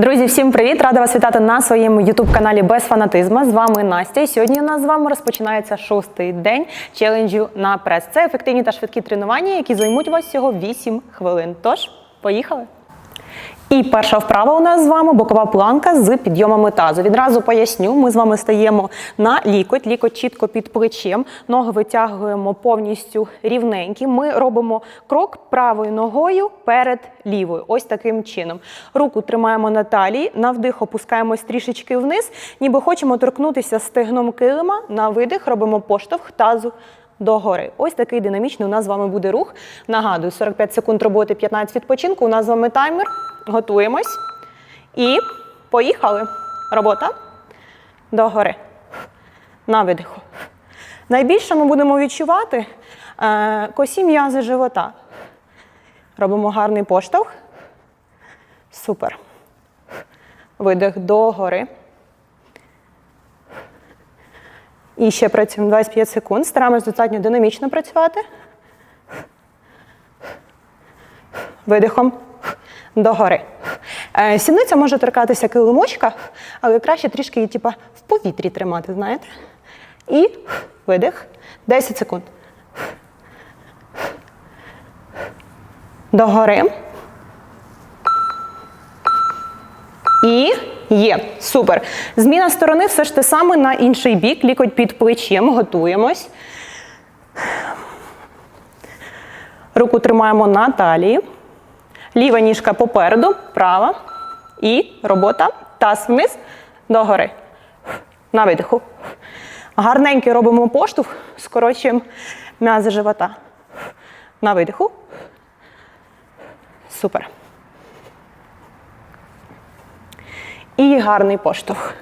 Друзі, всім привіт! Рада вас вітати на своєму ютуб-каналі без фанатизма. З вами Настя. І сьогодні у нас з вами розпочинається шостий день челенджу на прес. Це ефективні та швидкі тренування, які займуть вас всього 8 хвилин. Тож, поїхали! І перша вправа у нас з вами бокова планка з підйомами тазу. Відразу поясню, ми з вами стаємо на лікоть, лікоть чітко під плечем, ноги витягуємо повністю рівненькі. Ми робимо крок правою ногою перед лівою. Ось таким чином. Руку тримаємо на талії, на вдих опускаємось трішечки вниз, ніби хочемо торкнутися стегном килима. На видих робимо поштовх тазу догори. Ось такий динамічний у нас з вами буде рух. Нагадую, 45 секунд роботи, 15 відпочинку. У нас з вами таймер. Готуємось. І поїхали. Робота догори. На видиху. Найбільше ми будемо відчувати е, косі м'язи живота. Робимо гарний поштовх. Супер. Видих догори. І ще працюємо 25 секунд. Стараємось достатньо динамічно працювати. Видихом догори. Е, Сідниця може торкатися килимочка, але краще трішки її типа, в повітрі тримати, знаєте? І видих. 10 секунд. Догори. І є. Супер. Зміна сторони все ж те саме на інший бік. Лікоть під плечем. Готуємось. Руку тримаємо на талії. Ліва ніжка попереду, права. І робота. Таз вниз догори. На видиху. Гарненький робимо поштовх, скорочуємо м'язи живота. На видиху. Супер. І гарний поштовх.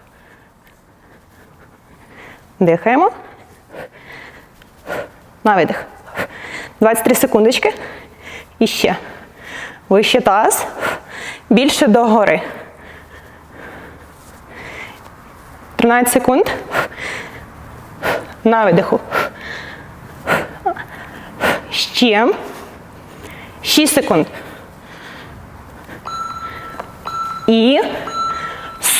Дихаємо. На видих. 23 секундочки. І ще. Вище таз. Більше догори. 13 секунд. На видиху. Ще. 6 секунд. І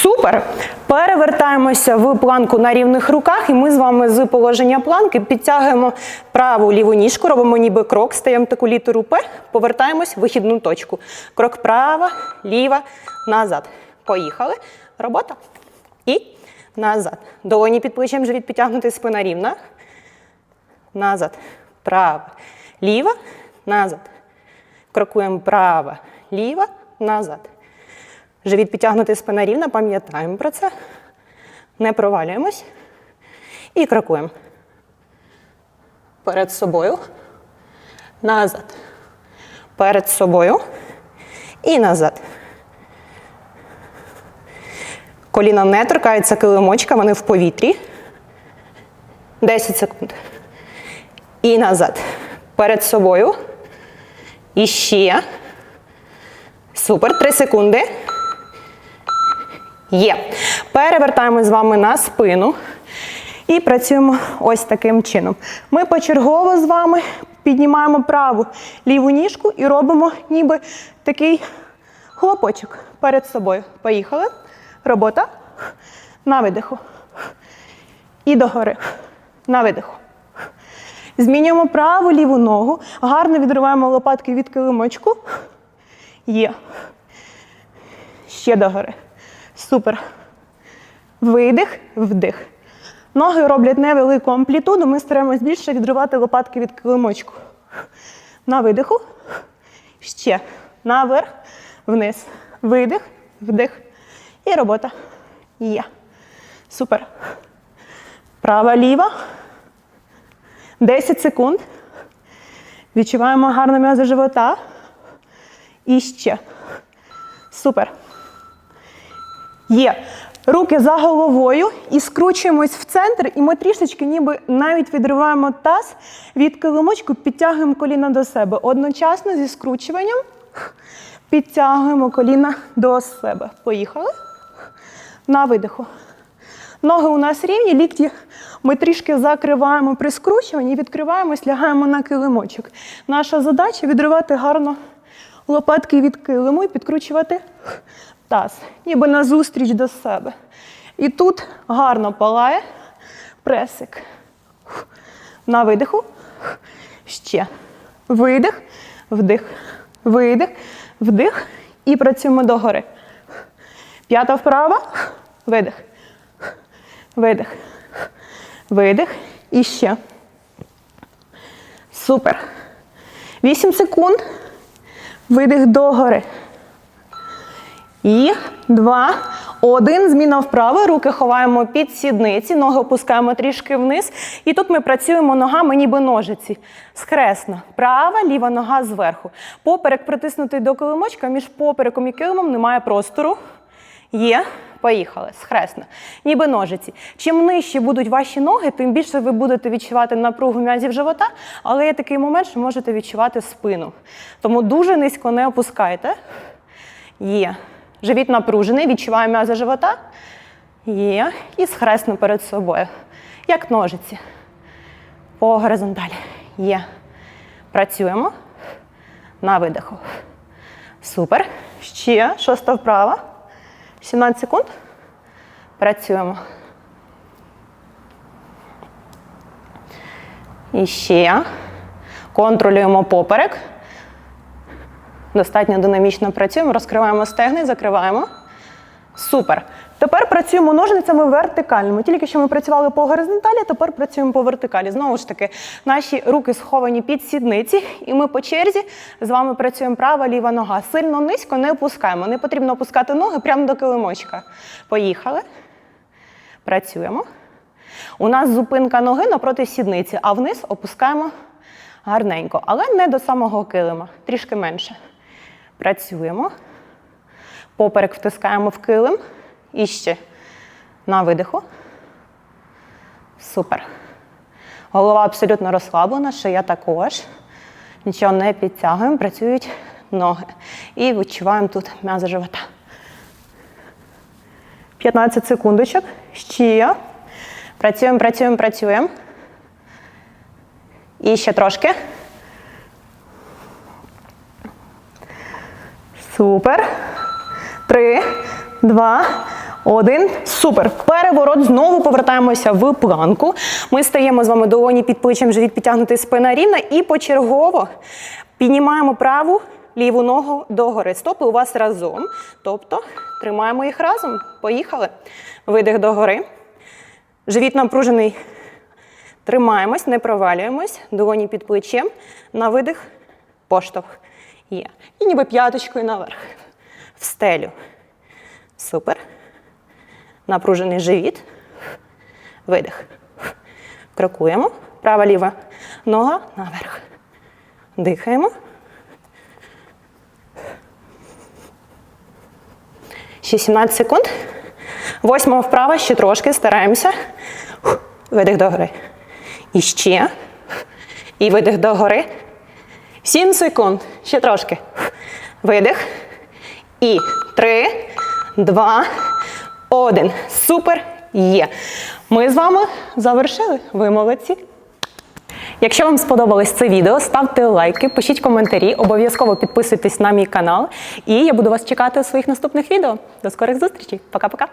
Супер! Перевертаємося в планку на рівних руках, і ми з вами з положення планки підтягуємо праву ліву ніжку, робимо ніби крок, стаємо таку літеру П, повертаємось в вихідну точку. Крок права, ліва, назад. Поїхали. Робота. І назад. Долоні під плечем, живіт підтягнути, спина рівна. Назад. Права, ліва, назад. Крокуємо права, ліва, назад. Живіт підтягнути спина рівна, пам'ятаємо про це. Не провалюємось. І крокуємо. Перед собою. Назад. Перед собою. І назад. Коліна не торкаються килимочка, вони в повітрі. 10 секунд. І назад. Перед собою. І ще. Супер. 3 секунди. Є. Перевертаємо з вами на спину і працюємо ось таким чином. Ми почергово з вами піднімаємо праву ліву ніжку і робимо ніби такий хлопочок перед собою. Поїхали. Робота. На видиху. І догори. На видиху. Змінюємо праву ліву ногу. Гарно відриваємо лопатки від килимочку. Є. Ще догори. Супер. Видих, вдих. Ноги роблять невелику амплітуду. Ми стараємось більше відривати лопатки від килимочку. На видиху. Ще. Наверх, вниз. Видих, вдих. І робота. Є. Супер. Права, ліва. 10 секунд. Відчуваємо гарно м'язи живота. І ще. Супер. Є. Руки за головою і скручуємось в центр, і ми трішечки ніби навіть відриваємо таз від килимочку, підтягуємо коліна до себе. Одночасно зі скручуванням підтягуємо коліна до себе. Поїхали. На видиху. Ноги у нас рівні, лікті ми трішки закриваємо при скручуванні, відкриваємось, лягаємо на килимочок. Наша задача відривати гарно лопатки від килиму і підкручувати Таз. Ніби назустріч до себе. І тут гарно палає пресик. На видиху. Ще. Видих, вдих, видих, вдих. І працюємо догори. П'ята вправо. Видих. Видих. Видих. І ще. Супер. 8 секунд. Видих догори. І два, один. Зміна вправо. Руки ховаємо під сідниці, ноги опускаємо трішки вниз. І тут ми працюємо ногами, ніби ножиці. Схресно. Права, ліва нога зверху. Поперек притиснутий до килимочка, між попереком і килимом немає простору. Є. Поїхали. Схресно. Ніби ножиці. Чим нижче будуть ваші ноги, тим більше ви будете відчувати напругу м'язів живота, але є такий момент, що можете відчувати спину. Тому дуже низько не опускайте. Є. Живіт напружений, відчуваємо м'язи живота. Є. І схресно перед собою. Як ножиці. По горизонталі. Є. Працюємо. На видиху. Супер. Ще. Шоста вправа. 17 секунд. Працюємо. І ще. Контролюємо поперек. Достатньо динамічно працюємо, розкриваємо стегни, закриваємо. Супер. Тепер працюємо ножницями вертикальними. Тільки що ми працювали по горизонталі, тепер працюємо по вертикалі. Знову ж таки, наші руки сховані під сідниці, і ми по черзі з вами працюємо права, ліва нога. Сильно низько не опускаємо. Не потрібно опускати ноги прямо до килимочка. Поїхали. Працюємо. У нас зупинка ноги напроти сідниці, а вниз опускаємо гарненько, але не до самого килима, трішки менше. Працюємо. Поперек втискаємо в килим. І ще на видиху. Супер. Голова абсолютно розслаблена, шия також. Нічого не підтягуємо, працюють ноги. І відчуваємо тут м'язи живота. 15 секундочок. Ще. Працюємо, працюємо, працюємо. І ще трошки. Супер. Три, два, один. Супер. Переворот. Знову повертаємося в планку. Ми стаємо з вами долоні під плечем, живіт підтягнутий, спина рівна. І почергово піднімаємо праву ліву ногу догори. Стопи у вас разом. Тобто тримаємо їх разом. Поїхали. Видих догори. Живіт напружений. Тримаємось, не провалюємось. Долоні під плечем. На видих. Поштовх. Є. І ніби п'яточкою наверх. В стелю. Супер. Напружений живіт. Видих. Крокуємо. Права ліва нога наверх. Дихаємо. Ще 17 секунд. Восьма вправа, ще трошки. Стараємося. Видих догори. І ще. І видих догори. 7 секунд. Ще трошки. Видих. І три, два, один. Супер. Є. Ми з вами завершили. Ви молодці. Якщо вам сподобалось це відео, ставте лайки, пишіть коментарі, обов'язково підписуйтесь на мій канал. І я буду вас чекати у своїх наступних відео. До скорих зустрічей. Пока-пока.